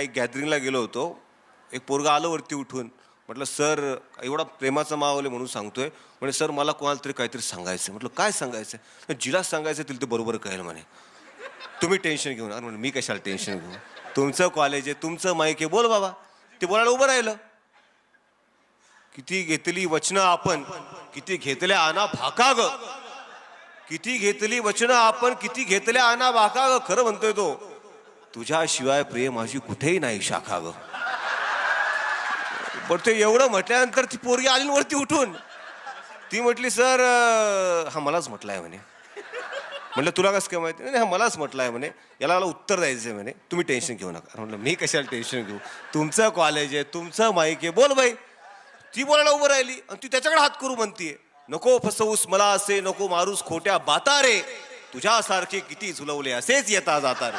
एक गॅदरिंगला गेलो होतो. एक पोरगा आलो वरती उठून. म्हटलं सर एवढा प्रेमाचा मावले म्हणून सांगतोय. म्हणजे सर मला कोणाला तरी काहीतरी सांगायचं म्हटलं काय सांगायचं जिला सांगायचं तिला ते बरोबर कळेल. म्हणे तुम्ही टेन्शन घेऊन अरे म्हणलं मी कशाला टेन्शन घेऊ? तुमचं कॉलेज आहे तुमचं माईक आहे. बोल बाबा. ते बोलायला उभं राहिलं. किती घेतली वचनं आपण किती घेतल्या आना भाका ग. किती घेतली वचनं आपण किती घेतल्या आना भाका ग खरं म्हणतोय तो. तुझ्याशिवाय प्रिय माझी कुठेही नाही शाखा ग पण ते एवढं म्हटल्यानंतर ती पोरगी आली वरती उठून. ती म्हटली सर हा मलाच म्हटलंय म्हणे. म्हटलं तुला कसं काय माहिती? नाही हा मलाच म्हटलंय म्हणे. याला मला उत्तर द्यायचं आहे म्हणे. तुम्ही टेन्शन घेऊ नका. म्हटलं मी कशाला टेन्शन घेऊ? तुमचं कॉलेज आहे तुमचं माईक आहे. बोल बाई. ती बोलायला उभं राहिली आणि ती त्याच्याकडे हात करू म्हणतीये. नको फसवूस मला असे नको मारूस खोट्या बाता रे तुझ्यासारखे किती झुलवले असेच येता जाता रे